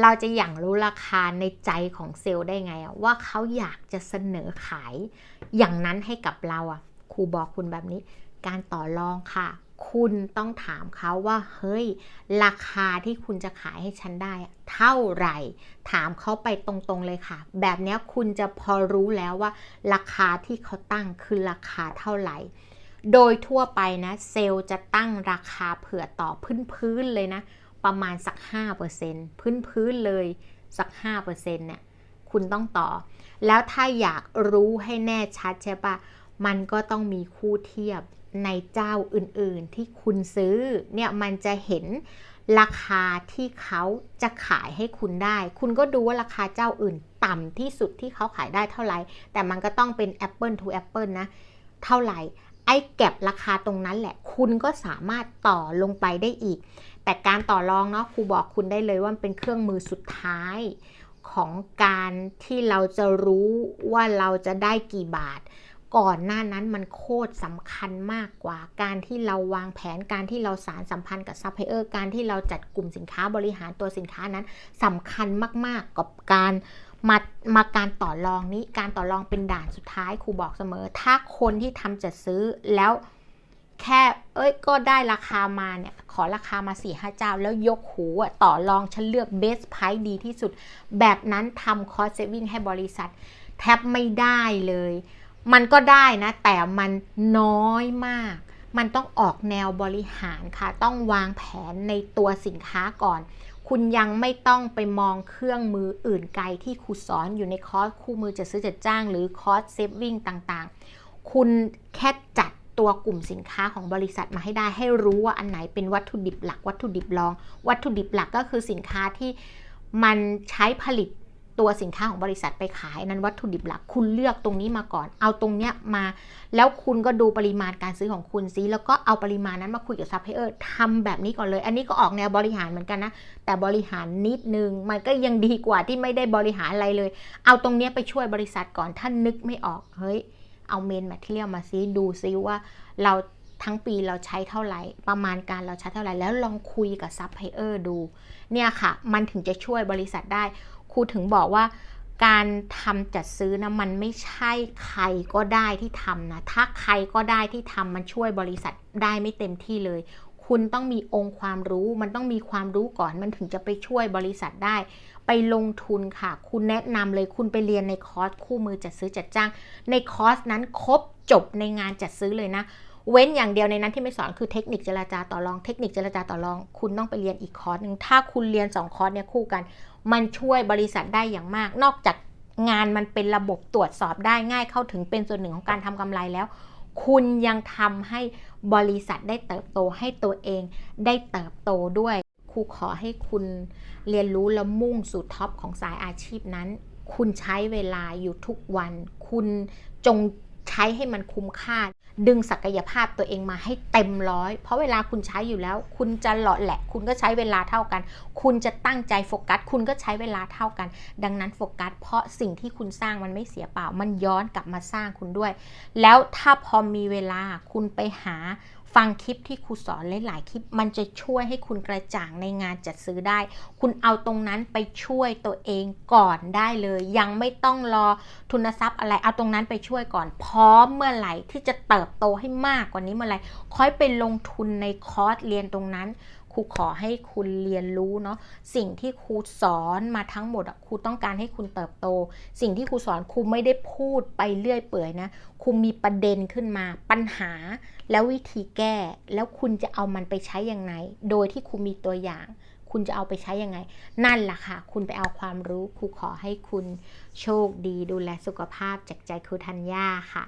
เราจะอย่างรู้ราคาในใจของเซลล์ได้ไงอะว่าเขาอยากจะเสนอขายอย่างนั้นให้กับเราอะครูบอกคุณแบบนี้ การต่อรองค่ะ คุณต้องถามเขาว่าเฮ้ย ราคาที่คุณจะขายให้ฉันได้ เท่าไหร่ ถามเขาไปตรงๆเลยค่ะ แบบนี้คุณจะพอรู้แล้วว่า ราคาที่เขาตั้งคือราคาเท่าไหร่โดยทั่วไปนะ เซลล์จะตั้งราคาเผื่อต่อพื้นๆเลยนะ ประมาณสัก 5%พื้นๆเลยสัก 5%เนี่ยคุณต้องต่อ แล้วถ้าอยากรู้ให้แน่ชัดใช่ปะมันก็ต้องมีคู่เทียบในเจ้าอื่นๆที่คุณซื้อเนี่ยมันจะเห็นราคาที่เขาจะขายให้คุณได้ คุณก็ดูว่าราคาเจ้าอื่น ต่ำที่สุดที่เขาขายได้เท่าไหร่ แต่มันก็ต้องเป็น Apple to Apple นะ เท่าไหร่ ไอ้แก็บราคาตรงนั้นแหละ คุณก็สามารถต่อลงไปได้อีก แต่การต่อรองเนาะครูบอกคุณได้เลยว่ามันเป็นเครื่องมือสุดท้ายของการที่เราจะรู้ว่าเราจะได้กี่บาท ก่อนหน้านั้นมันโคตรสำคัญมากกว่า การที่เราวางแผนการที่เราสารสัมพันธ์กับซัพพลายเออร์การที่เราจัดกลุ่มสินค้าบริหารตัวสินค้านั้นสำคัญมาก ๆ กับการมามาการต่อรองนี้การต่อรองเป็นด่านสุดท้ายครูบอกเสมอ ถ้าคนที่ทำจัดซื้อแล้วแค่เอ้ยก็ได้ราคามาเนี่ย ขอราคามา4ี่ห้าเจ้า แล้วยกหูอะต่อรองฉันเลือกเบสไพร์ดีที่สุด แบบนั้นทำคอร์สเซฟิงให้บริษัท แทบไม่ได้เลย มันก็ได้นะ แต่มันน้อยมาก มันต้องออกแนวบริหารค่ะ ต้องวางแผนในตัวสินค้าก่อน คุณยังไม่ต้องไปมองเครื่องมืออื่นไกลที่ครูสอนอยู่ในคอร์สคู่มือจะซื้อจัดจ้าง หรือคอร์สเซฟวิ่งต่างๆ คุณแค่จัดตัวกลุ่มสินค้าของบริษัทมาให้ได้ให้รู้ว่าอันไหนเป็นวัตถุดิบหลัก วัตถุดิบรอง วัตถุดิบหลักก็คือสินค้าที่มันใช้ผลิต ตัวสินค้าของบริษัทไปขายนั้นวัตถุดิบหลัก คุณเลือกตรงนี้มาก่อน เอาตรงเนี้ยมา แล้วคุณก็ดูปริมาณการซื้อของคุณซิแล้วก็เอาปริมาณนั้นมาคุยกับซัพพลายเออร์ทำแบบนี้ก่อนเลย อันนี้ก็ออกแนวบริหารเหมือนกันนะ แต่บริหารนิดนึง มันก็ยังดีกว่าที่ไม่ได้บริหารอะไรเลย เอาตรงเนี้ยไปช่วยบริษัทก่อนถ้านึกไม่ออกเฮ้ยเอาเมนแมทเทียลมาซิดูซิว่าเราทั้งปีเราใช้เท่าไหร่ ประมาณการเราใช้เท่าไหร่ แล้วลองคุยกับซัพพลายเออร์ดู เนี่ยค่ะ มันถึงจะช่วยบริษัทได้ รูถึงบอกว่าการทำจัดซื้อนะมันไม่ใช่ใครก็ได้ที่ทำนะถ้าใครก็ได้ที่ทำมันช่วยบริษัทได้ไม่เต็มที่เลย คุณต้องมีองค์ความรู้ มันต้องมีความรู้ก่อนมันถึงจะไปช่วยบริษัทได้ ไปลงทุนค่ะ คุณแนะนำเลยคุณไปเรียนในคอร์สคู่มือจัดซื้อจัดจ้าง ในคอร์สนั้นครบจบในงานจัดซื้อเลยนะ เว้นอย่างเดียวในนั้นที่ไม่สอนคือเทคนิคเจรจาต่อรอง เทคนิคเจรจาต่อรอง คุณต้องไปเรียนอีกคอร์สหนึ่งถ้าคุณเรียน 2 คอร์สเนี่ยคู่กัน มันช่วยบริษัทได้อย่างมาก นอกจากงานมันเป็นระบบตรวจสอบได้ง่ายเข้าถึงเป็นส่วนหนึ่งของการทำกำไรแล้ว คุณยังทำให้บริษัทได้เติบโตให้ตัวเองได้เติบโตด้วยครูขอให้คุณเรียนรู้และมุ่งสู่ท็อปของสายอาชีพนั้น คุณใช้เวลาอยู่ทุกวัน คุณจง ช้ให้มันคุ้มค่า ดึงศักยภาพตัวเองมาให้เต็มร้อย เพราะเวลาคุณใช้อยู่แล้ว คุณจะหล่อแหละ คุณก็ใช้เวลาเท่ากัน คุณจะตั้งใจโฟกัส คุณก็ใช้เวลาเท่ากัน ดังนั้นโฟกัส เพราะสิ่งที่คุณสร้างมันไม่เสียเปล่า มันย้อนกลับมาสร้างคุณด้วย แล้วถ้าพอมีเวลาคุณไปหา ฟังคลิปที่ครูสอนหลายๆคลิป มันจะช่วยให้คุณกระจ่างในงานจัดซื้อได้ คุณเอาตรงนั้นไปช่วยตัวเองก่อนได้เลย ยังไม่ต้องรอทุนทรัพย์อะไร เอาตรงนั้นไปช่วยก่อน พร้อมเมื่อไหร่ที่จะเติบโตให้มากกว่านี้เมื่อไหร่ค่อยไปลงทุนในคอร์สเรียนตรงนั้น รูขอให้คุณเรียนรู้เนาะสิ่งที่ครูสอนมาทั้งหมดอะครูต้องการให้คุณเติบโต สิ่งที่ครูสอนครูไม่ได้พูดไปเรื่อยเปื่อยนะครูมีประเด็นขึ้นมาปัญหา แล้ววิธีแก้ แล้วคุณจะเอามันไปใช้ยังไงโดยที่ครูมีตัวอย่าง คุณจะเอาไปใช้ยังไง นั่นแหละค่ะ คุณไปเอาความรู้ครูขอให้คุณโชคดีดูแลสุขภาพจากใจครูธัญญาค่ะ